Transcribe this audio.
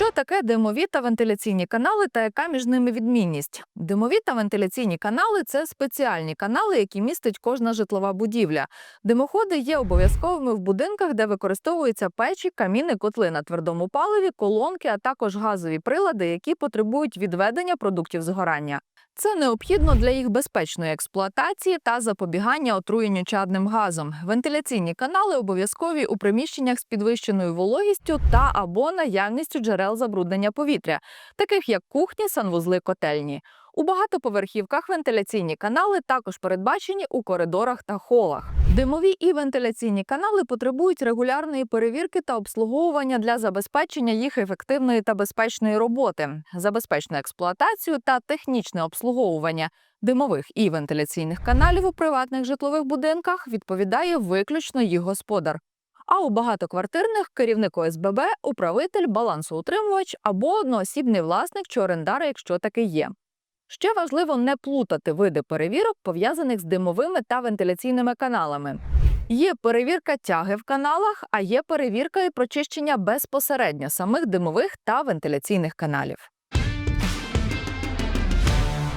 Що таке димові та вентиляційні канали та яка між ними відмінність? Димові та вентиляційні канали це спеціальні канали, які містить кожна житлова будівля. Димоходи є обов'язковими в будинках, де використовуються печі, каміни, котли на твердому паливі, колонки, а також газові прилади, які потребують відведення продуктів згорання. Це необхідно для їх безпечної експлуатації та запобігання отруєнню чадним газом. Вентиляційні канали обов'язкові у приміщеннях з підвищеною вологістю та або наявністю джерел забруднення повітря, таких як кухні, санвузли, котельні. У багатоповерхівках вентиляційні канали також передбачені у коридорах та холах. Димові і вентиляційні канали потребують регулярної перевірки та обслуговування для забезпечення їх ефективної та безпечної роботи, за безпечну експлуатацію та технічне обслуговування димових і вентиляційних каналів у приватних житлових будинках відповідає виключно їх господар. А у багатоквартирних керівник ОСББ, управитель, балансоутримувач або одноосібний власник чи орендар, якщо таки є. Ще важливо не плутати види перевірок, пов'язаних з димовими та вентиляційними каналами. Є перевірка тяги в каналах, а є перевірка і прочищення безпосередньо самих димових та вентиляційних каналів.